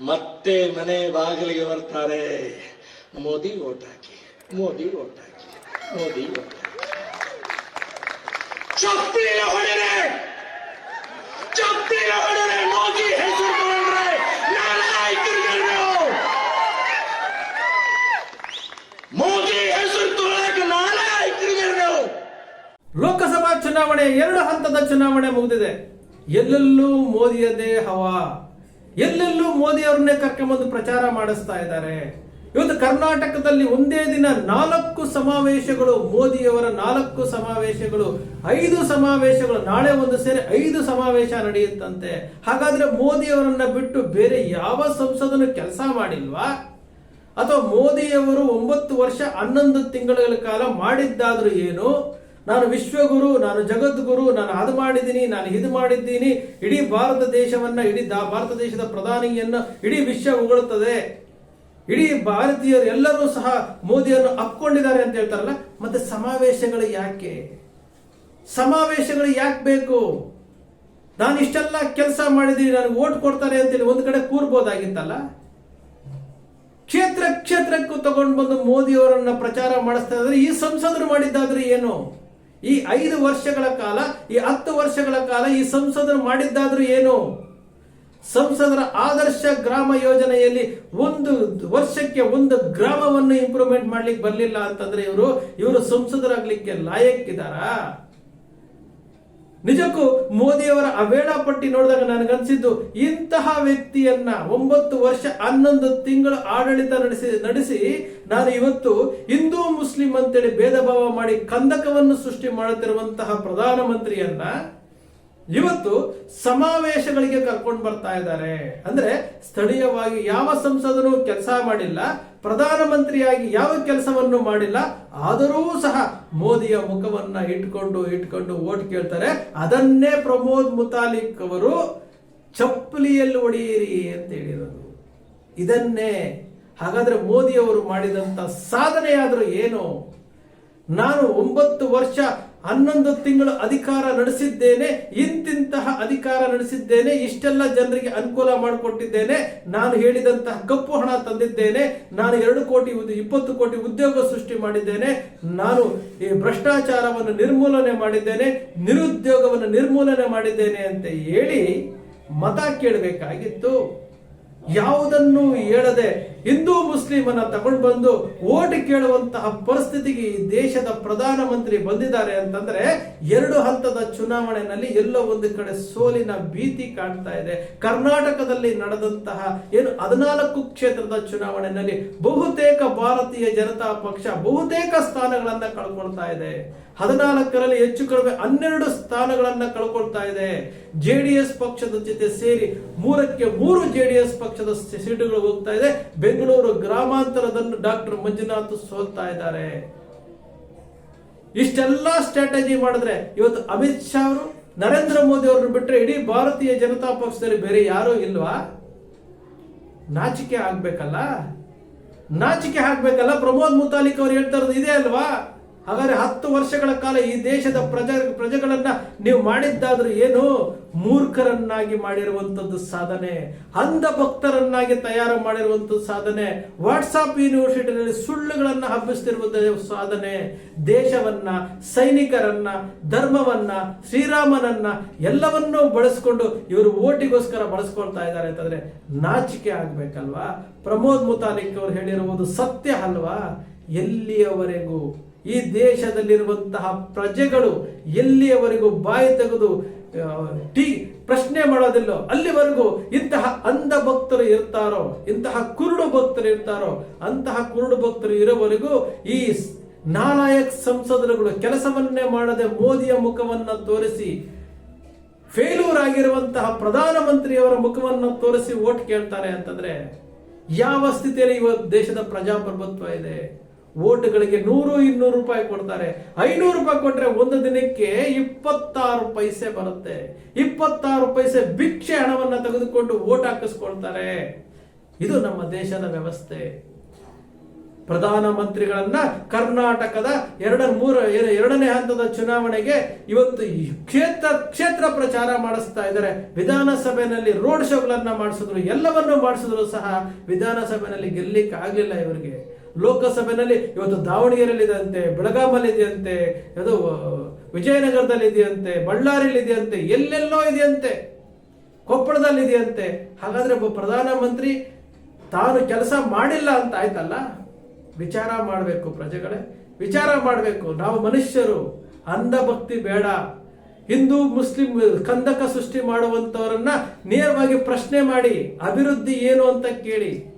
ಮತ್ತೆ ಮನೆ ಬಾಗಿಲಿಗೆ ಬರ್ತಾರೆ ಮೋದಿ ಓಟ್ ಹಾಕಿ, ಮೋದಿ ಓಟ್ ಹಾಕಿ, ಮೋದಿ ಓಟ್ ಹಾಕಿ ಚಪ್ಪಿನ ಹೊಡೆರೆ ಚಪ್ಪಿನ ಹೊಡೆರೆ, ಮೋದಿ ಹೆಸರು ತಗೊಂಡ್ರೆ ನೀವು. ಮೋದಿ ಹೆಸರು ತೊಗೊಳಕ್ಕೆ ನೀವು. ಲೋಕಸಭಾ ಚುನಾವಣೆ, ಎರಡು ಹಂತದ ಚುನಾವಣೆ ಮುಗಿದಿದೆ ಎಲ್ಲೆಲ್ಲೂ ಮೋದಿಯದೇ ಹವಾ ಎಲ್ಲೆಲ್ಲೂ ಮೋದಿ ಅವ್ರನ್ನೇ ಕರ್ಕೊಂಡ್ಬಂದು ಪ್ರಚಾರ ಮಾಡಿಸ್ತಾ ಇದ್ದಾರೆ. ಇವತ್ತು ಕರ್ನಾಟಕದಲ್ಲಿ ಒಂದೇ ದಿನ ನಾಲ್ಕು ಸಮಾವೇಶಗಳು, ಮೋದಿಯವರ ನಾಲ್ಕು ಸಮಾವೇಶಗಳು, ಐದು ಸಮಾವೇಶಗಳು, ನಾಳೆ ಒಂದು ಸೇರಿ ಐದು ಸಮಾವೇಶ ನಡೆಯುತ್ತಂತೆ. ಹಾಗಾದ್ರೆ ಮೋದಿಯವರನ್ನ ಬಿಟ್ಟು ಬೇರೆ ಯಾವ ಸಂಸದನು ಕೆಲಸ ಮಾಡಿಲ್ವಾ? ಅಥವಾ ಮೋದಿಯವರು ಒಂಬತ್ತು ವರ್ಷ ಹನ್ನೊಂದು ತಿಂಗಳ ಕಾಲ ಮಾಡಿದ್ದಾದ್ರೂ ಏನು? ನಾನು ವಿಶ್ವಗುರು, ನಾನು ಜಗದ್ಗುರು, ನಾನು ಅದು ಮಾಡಿದ್ದೀನಿ, ನಾನು ಇದು ಮಾಡಿದ್ದೀನಿ. ಇಡೀ ಭಾರತ ದೇಶವನ್ನ, ಇಡೀ ಭಾರತ ದೇಶದ ಪ್ರಧಾನಿಯನ್ನ ಇಡೀ ವಿಶ್ವ ಹೊಗಳುತ್ತದೆ ಇಡೀ ಭಾರತೀಯರು ಎಲ್ಲರೂ ಸಹ ಮೋದಿಯನ್ನು ಅಪ್ಕೊಂಡಿದ್ದಾರೆ ಅಂತ ಹೇಳ್ತಾರಲ್ಲ, ಮತ್ತೆ ಸಮಾವೇಶಗಳು ಯಾಕೆ? ಸಮಾವೇಶಗಳು ಯಾಕೆ ಬೇಕು? ನಾನು ಇಷ್ಟೆಲ್ಲ ಕೆಲಸ ಮಾಡಿದ್ದೀನಿ, ನನಗೆ ಓಟ್ ಕೊಡ್ತಾರೆ ಅಂತೇಳಿ ಒಂದು ಕಡೆ ಕೂರ್ಬೋದಾಗಿತ್ತಲ್ಲ? ಕ್ಷೇತ್ರ ಕ್ಷೇತ್ರಕ್ಕೂ ತಗೊಂಡು ಬಂದು ಮೋದಿಯವರನ್ನ ಪ್ರಚಾರ ಮಾಡಿಸ್ತಾ ಇದ್ರೆ ಈ ಸಂಸದರು ಮಾಡಿದ್ದಾದ್ರೆ ಏನು? ಈ ಐದು ವರ್ಷಗಳ ಕಾಲ, ಈ ಹತ್ತು ವರ್ಷಗಳ ಕಾಲ ಈ ಸಂಸದರು ಮಾಡಿದ್ದಾದ್ರೂ ಏನು? ಸಂಸದರ ಆದರ್ಶ ಗ್ರಾಮ ಯೋಜನೆಯಲ್ಲಿ ಒಂದು ವರ್ಷಕ್ಕೆ ಒಂದು ಗ್ರಾಮವನ್ನು ಇಂಪ್ರೂವ್ಮೆಂಟ್ ಮಾಡ್ಲಿಕ್ಕೆ ಬರಲಿಲ್ಲ ಅಂತಂದ್ರೆ ಇವರು ಇವರು ಸಂಸದರಾಗ್ಲಿಕ್ಕೆ ಲಾಯಕ್ಕಿದಾರಾ ನಿಜಕ್ಕೂ ಮೋದಿಯವರ ಆ ವೇಳಾಪಟ್ಟಿ ನೋಡಿದಾಗ ನನಗನ್ಸಿದ್ದು ಇಂತಹ ವ್ಯಕ್ತಿಯನ್ನ ಒಂಬತ್ತು ವರ್ಷ ಹನ್ನೊಂದು ತಿಂಗಳು ಆಡಳಿತ ನಡೆಸಿ ನಡೆಸಿ ನಾನು ಇವತ್ತು ಹಿಂದೂ ಮುಸ್ಲಿಂ ಅಂತೇಳಿ ಭೇದ ಭಾವ ಮಾಡಿ ಕಂದಕವನ್ನು ಸೃಷ್ಟಿ ಮಾಡುತ್ತಿರುವಂತಹ ಪ್ರಧಾನಮಂತ್ರಿಯನ್ನ ಇವತ್ತು ಸಮಾವೇಶಗಳಿಗೆ ಕರ್ಕೊಂಡು ಬರ್ತಾ ಇದ್ದಾರೆ. ಅಂದ್ರೆ ಸ್ಥಳೀಯವಾಗಿ ಯಾವ ಸಂಸದರು ಕೆಲಸ ಮಾಡಿಲ್ಲ, ಪ್ರಧಾನಮಂತ್ರಿಯಾಗಿ ಯಾವ ಕೆಲಸವನ್ನು ಮಾಡಿಲ್ಲ, ಆದರೂ ಸಹ ಮೋದಿಯ ಮುಖವನ್ನ ಇಟ್ಕೊಂಡು ಇಟ್ಕೊಂಡು ಓಟ್ ಕೇಳ್ತಾರೆ. ಅದನ್ನೇ ಪ್ರಮೋದ್ ಮುತಾಲಿಕ್ ಅವರು ಚಪ್ಪಲಿಯಲ್ಲಿ ಹೊಡೆಯಿರಿ ಅಂತ ಹೇಳಿರೋದು. ಇದನ್ನೇ ಹಾಗಾದ್ರೆ ಮೋದಿಯವರು ಮಾಡಿದಂತ ಸಾಧನೆಯಾದರೂ ಏನು? ನಾನು ಒಂಬತ್ತು ವರ್ಷ ಹನ್ನೊಂದು ತಿಂಗಳು ಅಧಿಕಾರ ನಡೆಸಿದ್ದೇನೆ, ಇಂತಿಂತಹ ಅಧಿಕಾರ ನಡೆಸಿದ್ದೇನೆ, ಇಷ್ಟೆಲ್ಲ ಜನರಿಗೆ ಅನುಕೂಲ ಮಾಡಿಕೊಟ್ಟಿದ್ದೇನೆ, ನಾನು ಹೇಳಿದಂತಹ ಕಪ್ಪು ಹಣ ತಂದಿದ್ದೇನೆ, ನಾನು ಎರಡು ಕೋಟಿ ಇಪ್ಪತ್ತು ಕೋಟಿ ಉದ್ಯೋಗ ಸೃಷ್ಟಿ ಮಾಡಿದ್ದೇನೆ, ನಾನು ಈ ಭ್ರಷ್ಟಾಚಾರವನ್ನು ನಿರ್ಮೂಲನೆ ಮಾಡಿದ್ದೇನೆ, ನಿರುದ್ಯೋಗವನ್ನು ನಿರ್ಮೂಲನೆ ಮಾಡಿದ್ದೇನೆ ಅಂತ ಹೇಳಿ ಮತ ಕೇಳಬೇಕಾಗಿತ್ತು. ಯಾವುದನ್ನು ಹೇಳದೆ ಹಿಂದೂ ಮುಸ್ಲಿಮನ್ನ ತಗೊಂಡು ಬಂದು ಓಟ್ ಕೇಳುವಂತಹ ಪರಿಸ್ಥಿತಿಗೆ ಈ ದೇಶದ ಪ್ರಧಾನಮಂತ್ರಿ ಬಂದಿದ್ದಾರೆ ಅಂತಂದ್ರೆ ಎರಡು ಹಂತದ ಚುನಾವಣೆಯಲ್ಲಿ ಎಲ್ಲೋ ಒಂದು ಕಡೆ ಸೋಲಿನ ಭೀತಿ ಕಾಣ್ತಾ ಇದೆ. ಕರ್ನಾಟಕದಲ್ಲಿ ನಡೆದಂತಹ ಏನು ಹದಿನಾಲ್ಕು ಕ್ಷೇತ್ರದ ಚುನಾವಣೆಯಲ್ಲಿ ಬಹುತೇಕ ಭಾರತೀಯ ಜನತಾ ಪಕ್ಷ ಬಹುತೇಕ ಸ್ಥಾನಗಳನ್ನ ಕಳ್ಕೊಳ್ತಾ ಇದೆ. ಹದಿನಾಲ್ಕರಲ್ಲಿ ಹೆಚ್ಚು ಕಡಿಮೆ ಹನ್ನೆರಡು ಸ್ಥಾನಗಳನ್ನ ಕಳ್ಕೊಳ್ತಾ ಇದೆ. ಜೆಡಿಎಸ್ ಪಕ್ಷದ ಜೊತೆ ಸೇರಿ ಮೂರಕ್ಕೆ ಮೂರು ಜೆಡಿಎಸ್ ಪಕ್ಷದ ಸೀಟುಗಳು ಹೋಗ್ತಾ ಇದೆ. ಬೆಂಗಳೂರು ಗ್ರಾಮಾಂತರದನ್ನು ಡಾಕ್ಟರ್ ಮಂಜುನಾಥ್ ಸೋಲ್ತಾ ಇದ್ದಾರೆ. ಇಷ್ಟೆಲ್ಲ ಸ್ಟ್ರಾಟಜಿ ಮಾಡಿದ್ರೆ ಇವತ್ತು ಅಮಿತ್ ಶಾ ಅವರು, ನರೇಂದ್ರ ಮೋದಿ ಅವರನ್ನು ಬಿಟ್ಟರೆ ಇಡೀ ಭಾರತೀಯ ಜನತಾ ಪಕ್ಷದಲ್ಲಿ ಬೇರೆ ಯಾರೂ ಇಲ್ವಾ? ನಾಚಿಕೆ ಆಗ್ಬೇಕಲ್ಲ? ನಾಚಿಕೆ ಆಗ್ಬೇಕಲ್ಲ? ಪ್ರಮೋದ್ ಮುತಾಲಿಕ್ ಅವ್ರು ಹೇಳ್ತಾ ಇರೋದು ಇದೆ ಅಲ್ವಾ? ಹಾಗಾದ್ರೆ ಹತ್ತು ವರ್ಷಗಳ ಕಾಲ ಈ ದೇಶದ ಪ್ರಜಾ ಪ್ರಜೆಗಳನ್ನ ನೀವು ಮಾಡಿದ್ದಾದ್ರೂ ಏನು? ಮೂರ್ಖರನ್ನಾಗಿ ಮಾಡಿರುವಂತದ್ದು ಸಾಧನೆ. ಅಂಧ ಭಕ್ತರನ್ನಾಗಿ ತಯಾರು ಮಾಡಿರುವಂತದ್ದು ಸಾಧನೆ. ವಾಟ್ಸಾಪ್ ಯೂನಿವರ್ಸಿಟಿನಲ್ಲಿ ಸುಳ್ಳುಗಳನ್ನ ಹಬ್ಬಿಸ್ತಿರುವುದು ಸಾಧನೆ. ದೇಶವನ್ನ, ಸೈನಿಕರನ್ನ, ಧರ್ಮವನ್ನ, ಶ್ರೀರಾಮನನ್ನ ಎಲ್ಲವನ್ನೂ ಬಳಸ್ಕೊಂಡು ಇವರು ಓಟಿಗೋಸ್ಕರ ಬಳಸ್ಕೊಳ್ತಾ ಇದ್ದಾರೆ ಅಂತಂದ್ರೆ ನಾಚಿಕೆ ಆಗ್ಬೇಕಲ್ವಾ? ಪ್ರಮೋದ್ ಮುತಾಲಿಕ್ ಅವರು ಹೇಳಿರುವುದು ಸತ್ಯ ಅಲ್ವಾ? ಎಲ್ಲಿಯವರೆಗೂ? ಈ ದೇಶದಲ್ಲಿರುವಂತಹ ಪ್ರಜೆಗಳು ಎಲ್ಲಿಯವರೆಗೂ ಬಾಯಿ ತೆಗೆದು ಟೀ ಪ್ರಶ್ನೆ ಮಾಡೋದಿಲ್ಲ ಅಲ್ಲಿವರೆಗೂ ಇಂತಹ ಅಂಧ ಭಕ್ತರು ಇರ್ತಾರೋ, ಇಂತಹ ಕುರುಡು ಭಕ್ತರು ಇರ್ತಾರೋ, ಅಂತಹ ಕುರುಡು ಭಕ್ತರು ಇರೋವರೆಗೂ ಈ ನಾಲಾಯಕ್ ಸಂಸದರುಗಳು ಕೆಲಸವನ್ನೇ ಮಾಡದೆ ಮೋದಿಯ ಮುಖವನ್ನ ತೋರಿಸಿ ಫೇಲ್ಯೂರ್ ಆಗಿರುವಂತಹ ಪ್ರಧಾನಮಂತ್ರಿಯವರ ಮುಖವನ್ನು ತೋರಿಸಿ ಓಟ್ ಕೇಳ್ತಾರೆ ಅಂತಂದ್ರೆ ಯಾವ ಸ್ಥಿತಿಯಲ್ಲಿ ಇವತ್ತು ದೇಶದ ಪ್ರಜಾಪ್ರಭುತ್ವ ಇದೆ? ಓಟ್ಗಳಿಗೆ ನೂರು, ಇನ್ನೂರು ರೂಪಾಯಿ ಕೊಡ್ತಾರೆ. ಐನೂರು ರೂಪಾಯಿ ಕೊಟ್ರೆ ಒಂದು ದಿನಕ್ಕೆ ಇಪ್ಪತ್ತಾರು ಪೈಸೆ ಬರುತ್ತೆ. ಇಪ್ಪತ್ತಾರು ಪೈಸೆ ಭಿಕ್ಷೆ ಹಣವನ್ನ ತೆಗೆದುಕೊಂಡು ಓಟ್ ಹಾಕಿಸ್ಕೊಳ್ತಾರೆ. ಇದು ನಮ್ಮ ದೇಶದ ವ್ಯವಸ್ಥೆ. ಪ್ರಧಾನ ಮಂತ್ರಿಗಳನ್ನ ಕರ್ನಾಟಕದ ಎರಡ, ಮೂರ ಎರ- ಎರಡನೇ ಹಂತದ ಚುನಾವಣೆಗೆ ಇವತ್ತು ಕ್ಷೇತ್ರ ಕ್ಷೇತ್ರ ಪ್ರಚಾರ ಮಾಡಿಸ್ತಾ ಇದ್ದಾರೆ. ವಿಧಾನಸಭೆಯಲ್ಲಿ ರೋಡ್ ಶೋಗಳನ್ನ ಮಾಡಿಸಿದ್ರು, ಎಲ್ಲವನ್ನೂ ಮಾಡಿಸಿದ್ರು ಸಹ ವಿಧಾನಸಭೆಯಲ್ಲಿ ಗೆಲ್ಲಿಕ್ಕೆ ಆಗಲಿಲ್ಲ ಇವರಿಗೆ. ಲೋಕಸಭೆಯಲ್ಲಿ ಇವತ್ತು ದಾವಣಗೆರೆಯಲ್ಲಿ ಇದೆಯಂತೆ ಬೆಳಗಾಮಲ್ಲಿ ಇದೆಯಂತೆ ಅದು ವಿಜಯನಗರದಲ್ಲಿ ಇದೆಯಂತೆ ಬಳ್ಳಾರಿಯಲ್ಲಿ ಇದೆಯಂತೆ ಎಲ್ಲೆಲ್ಲೋ ಇದೆಯಂತೆ. ಕೊಪ್ಪಳದಲ್ಲಿ ಇದೆಯಂತೆ ಹಾಗಾದ್ರೆ ಒಬ್ಬ ಪ್ರಧಾನಮಂತ್ರಿ ತಾನು ಕೆಲಸ ಮಾಡಿಲ್ಲ ಅಂತ ಆಯ್ತಲ್ಲ? ವಿಚಾರ ಮಾಡಬೇಕು ಪ್ರಜೆಗಳೇ. ವಿಚಾರ ಮಾಡಬೇಕು. ನಾವು ಮನುಷ್ಯರು. ಅಂಧಭಕ್ತಿ ಬೇಡ. ಹಿಂದೂ, ಮುಸ್ಲಿಂ ಕಂದಕ ಸೃಷ್ಟಿ ಮಾಡುವಂತವರನ್ನ ನೇರವಾಗಿ ಪ್ರಶ್ನೆ ಮಾಡಿ, ಅಭಿವೃದ್ಧಿ ಏನು ಅಂತ ಕೇಳಿ.